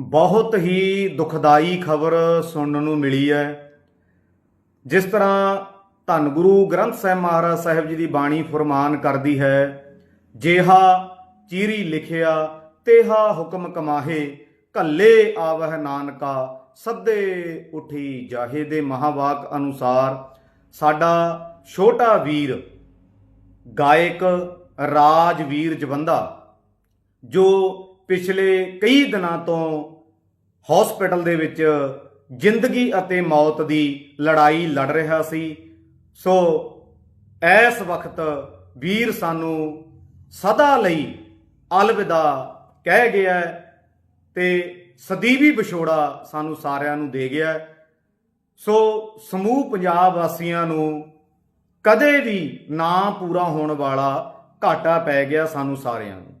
ਬਹੁਤ ਹੀ ਦੁਖਦਾਈ ਖਬਰ ਸੁਣਨ ਨੂੰ ਮਿਲੀ ਹੈ। ਜਿਸ ਤਰ੍ਹਾਂ ਧੰਨ ਗੁਰੂ ਗ੍ਰੰਥ ਸਾਹਿਬ ਮਹਾਰਾਜ ਸਾਹਿਬ ਜੀ ਦੀ ਬਾਣੀ ਫਰਮਾਨ ਕਰਦੀ ਹੈ, ਜੇਹਾ ਚੀਰੀ ਲਿਖਿਆ, ਤੇਹਾ ਹੁਕਮ ਕਮਾਹੇ ਕੱਲੇ ਆਵਹਿ ਨਾਨਕਾ, ਸੱਦੇ ਉਠੀ ਜਾਹੇ ਦੇ ਮਹਾਵਾਕ ਅਨੁਸਾਰ, ਸਾਡਾ ਛੋਟਾ ਵੀਰ ਗਾਇਕ ਰਾਜਵੀਰ ਜਵੰਦਾ, ਜੋ ਪਿਛਲੇ ਕਈ ਦਿਨਾਂ ਤੋਂ ਹਸਪੀਟਲ ਦੇ ਵਿੱਚ ਜ਼ਿੰਦਗੀ ਅਤੇ ਮੌਤ ਦੀ ਲੜਾਈ ਲੜ ਰਿਹਾ ਸੀ। ਸੋ ਇਸ ਵਕਤ ਵੀਰ ਸਾਨੂੰ ਸਦਾ ਲਈ ਅਲਵਿਦਾ ਕਹਿ ਗਿਆ ਹੈ ਤੇ ਸਦੀਵੀ ਵਿਛੋੜਾ ਸਾਨੂੰ ਸਾਰਿਆਂ ਨੂੰ ਦੇ ਗਿਆ ਸੋ ਸਮੂਹ ਪੰਜਾਬ ਵਾਸੀਆਂ ਨੂੰ ਕਦੇ ਵੀ ਨਾ ਪੂਰਾ ਹੋਣ ਵਾਲਾ ਘਾਟਾ ਪੈ ਗਿਆ ਸਾਨੂੰ ਸਾਰਿਆਂ ਨੂੰ।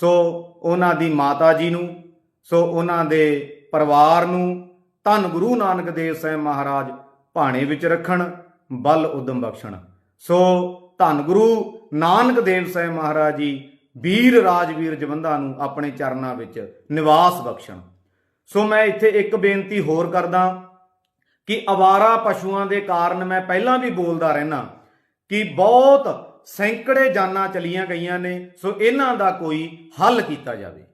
ਸੋ ਉਹਨਾਂ ਦੀ ਮਾਤਾ ਜੀ ਨੂੰ, ਸੋ ਉਹਨਾਂ ਦੇ ਪਰਿਵਾਰ ਨੂੰ ਧੰਨ ਗੁਰੂ ਨਾਨਕ ਦੇਵ ਸਾਹਿਬ ਮਹਾਰਾਜ ਭਾਣੇ ਵਿੱਚ ਰੱਖਣ, ਬਲ ਉਦਮ ਬਖਸ਼ਣ। ਸੋ ਧੰਨ ਗੁਰੂ ਨਾਨਕ ਦੇਵ ਸਾਹਿਬ ਮਹਾਰਾਜ ਜੀ ਵੀਰ ਰਾਜਵੀਰ ਜਵੰਦਾ ਨੂੰ ਆਪਣੇ ਚਰਨਾਂ ਵਿੱਚ ਨਿਵਾਸ ਬਖਸ਼ਣ। ਸੋ ਮੈਂ ਇੱਥੇ ਇੱਕ ਬੇਨਤੀ ਹੋਰ ਕਰਦਾ ਕਿ ਅਵਾਰਾ ਪਸ਼ੂਆਂ ਦੇ ਕਾਰਨ ਮੈਂ ਪਹਿਲਾਂ ਵੀ ਬੋਲਦਾ ਰਹਿਣਾ ਕਿ ਬਹੁਤ ਸੈਂਕੜੇ ਜਾਨਾਂ ਚਲੀਆਂ ਗਈਆਂ ਨੇ ਸੋ ਇਹਨਾਂ ਦਾ ਕੋਈ ਹੱਲ ਕੀਤਾ ਜਾਵੇ।